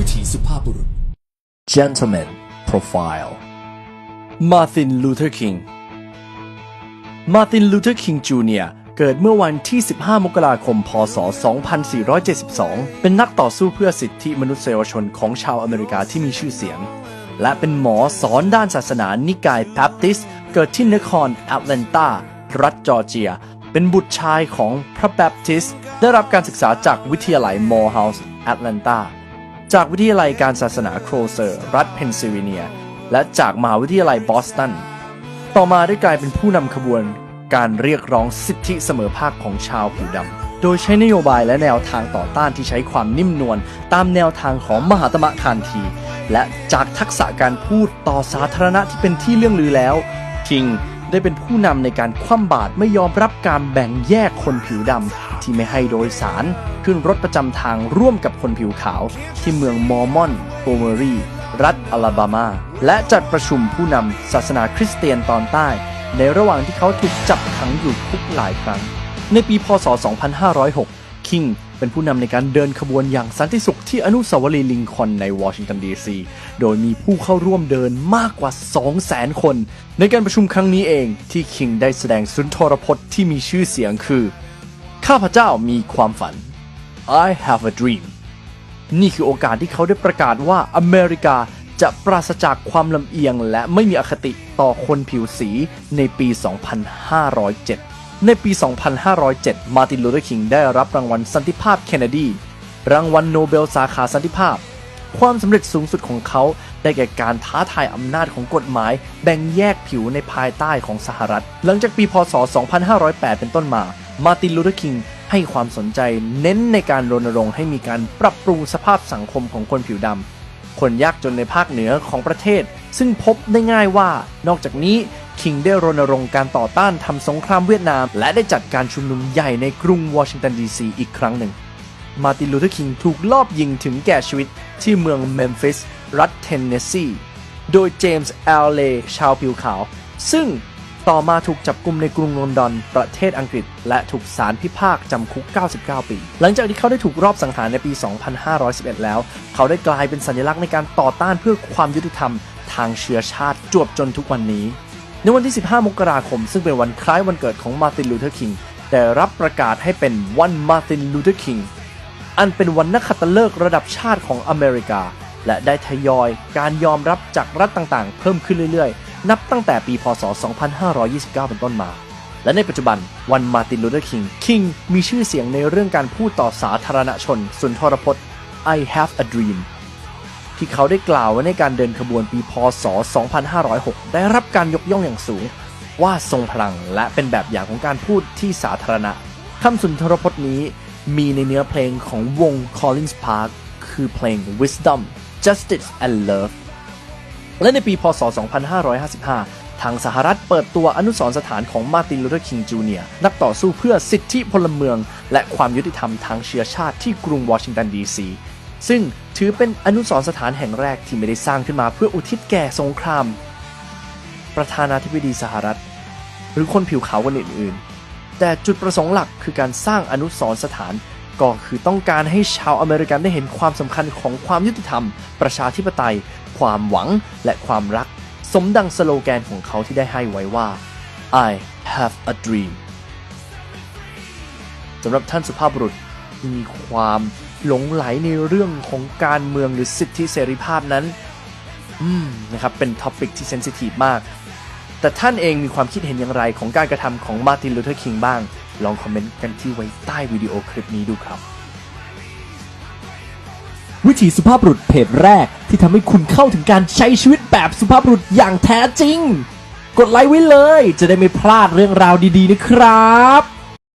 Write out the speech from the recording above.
วิถีสุภาพบุรุษ Gentleman Profile Martin Luther King Martin Luther King Jr. เกิดเมื่อวันที่ 15 มกราคม พศ 2472 เป็นนักต่อสู้เพื่อสิทธิมนุษยชนของชาวอเมริกาที่มีชื่อเสียง และเป็นหมอสอนด้านศาสนานิกายแบปติสต์เกิดที่นครแอตแลนตา รัฐจอร์เจีย เป็นบุตรชายของพระแบปติสต์ได้รับการศึกษาจากวิทยาลัยมอร์เฮาส์แอตแลนตา จากวิทยาลัยการศาสนาโครเซอร์ รัฐเพนซิลเวเนีย และจากมหาวิทยาลัยบอสตัน ต่อมาได้กลายเป็นผู้นำขบวนการเรียกร้องสิทธิเสมอภาคของชาวผิวดำ โดยใช้นโยบายและแนวทางต่อต้านที่ใช้ความนิ่มนวลตามแนวทางของมหาตมะคานที และจากทักษะการพูดต่อสาธารณะที่เป็นที่เรื่องลือแล้ว คิงได้เป็นผู้นำในการคว่ำบาตรไม่ยอมรับการแบ่งแยกคนผิวดำ ที่ไม่ให้โดยสาร ขึ้นรถประจำทางร่วมกับคนผิวขาว ที่เมืองมอร์มอนโฮเมอรี รัฐอลาบามา และจัดประชุมผู้นำศาสนาคริสเตียนตอนใต้ ในระหว่างที่เขาถูกจับขังอยู่คุกหลายครั้ง ในปีพศ 2506 คิงเป็นผู้นำในการเดินขบวนอย่างสันติสุขที่อนุสาวรีย์ลิงคอนในวอชิงตันดีซี โดยมีผู้เข้าร่วมเดินมากกว่า 200,000 คน ในการประชุมครั้งนี้เองที่คิงได้แสดงสุนทรพจน์ที่มีชื่อเสียงคือ ข้าพเจ้ามีความฝัน I have a dream นี่คือโอกาสที่เขาได้ประกาศว่าอเมริกาจะปราศจากความลำเอียงและไม่มีอคติต่อคนผิวสีในปี 2507 ในปี 2507 มาร์ติน ลูเทอร์ คิงได้รับรางวัลสันติภาพเคนเนดี รางวัลโนเบลสาขาสันติภาพ ความสำเร็จสูงสุดของเขาได้แก่การท้าทายอำนาจของกฎหมาย แบ่งแยกผิวในภายใต้ของสหรัฐ หลังจากปี พศ 2508 เป็นต้นมา มาร์ตินลูเทอร์คิงให้ความสนใจเน้นในการรณรงค์ให้มีการปรับปรุงสภาพสังคมของคนผิวดำ คนยากจนในภาคเหนือของประเทศ ซึ่งพบได้ง่ายว่า นอกจากนี้คิงได้รณรงค์การต่อต้านทำสงครามเวียดนาม และได้จัดการชุมนุมใหญ่ในกรุงวอชิงตันดีซีอีกครั้งหนึ่ง มาร์ตินลูเทอร์คิงถูกลอบยิงถึงแก่ชีวิตที่เมืองเมมฟิส รัฐเทนเนสซี โดยเจมส์แอลเลชาวผิวขาว ซึ่ง ต่อมาถูกจับกุมในกรุงลอนดอน ประเทศอังกฤษ และถูกศาลพิพากษาจำคุก 99 ปี หลังจากที่เขาได้ถูกรอบสังหารในปี 2511 แล้ว เขาได้กลายเป็นสัญลักษณ์ในการต่อต้านเพื่อความยุติธรรม ทางเชื้อชาติจวบจนทุกวันนี้ ในวันที่ 15 มกราคม ซึ่งเป็นวันคล้ายวันเกิดของมาร์ตินลูเทอร์คิงได้รับประกาศให้เป็นวันมาร์ตินลูเทอร์คิงอันเป็นวันนักขัตฤกษ์ระดับชาติของอเมริกา และได้ทยอยการยอมรับจากรัฐต่างๆ เพิ่มขึ้นเรื่อยๆ นับตั้งแต่ปีพศ 2529 เป็นต้นมา และในปัจจุบันวันมาร์ตินลูเทอร์คิงคิงมีชื่อเสียงในเรื่องการพูดต่อสาธารณชน สุนทรพจน์ I have a dream ที่เขาได้กล่าวไว้ในการเดินขบวนปีพศ 2506 ได้รับการยกย่องอย่างสูง ว่าทรงพลังและเป็นแบบอย่างของการพูดที่สาธารณะคำสุนทรพจน์นี้มีในเนื้อเพลงของวง Collins Park คือเพลง Wisdom Justice and Love และในปีพศ 2555 ทางสหรัฐเปิดตัวอนุสรณ์สถานของมาร์ตินลูเทอร์คิงจูเนียร์นักต่อสู้เพื่อสิทธิพลเมือง และความยุติธรรมทางเชื้อชาติที่กรุงวอชิงตันดีซีซึ่งถือเป็นอนุสรณ์สถานแห่งแรกที่ไม่ได้สร้างขึ้นมาเพื่ออุทิศแก่สงคราม ประธานาธิบดีสหรัฐ หรือคนผิวขาวคนอื่นๆ แต่จุดประสงค์หลักคือการสร้างอนุสรณ์สถาน ก็คือต้องการให้ชาวอเมริกันได้เห็นความสำคัญของความยุติธรรม ประชาธิปไตย ความหวังและความรัก สมดังสโลแกนของเขาที่ได้ให้ไว้ว่า I have a dream สำหรับท่านสุภาพบุรุษที่มีความหลงไหลในเรื่องของการเมืองหรือสิทธิเสรีภาพนั้นอืมนะครับเป็นท็อปิกที่เซนซิทีฟมาก แต่ท่านเองมีความคิดเห็นอย่างไรของการกระทำของมาร์ตินลูเทอร์คิงบ้าง ลองคอมเมนต์กันที่ไว้ใต้วิดีโอคลิปนี้ดูครับ วิถีสุภาพบุรุษเพจแรกที่ทำให้คุณเข้าถึงการใช้ชีวิตแบบสุภาพบุรุษอย่างแท้จริง กดไลค์ไว้เลยจะได้ไม่พลาดเรื่องราวดีๆนะครับ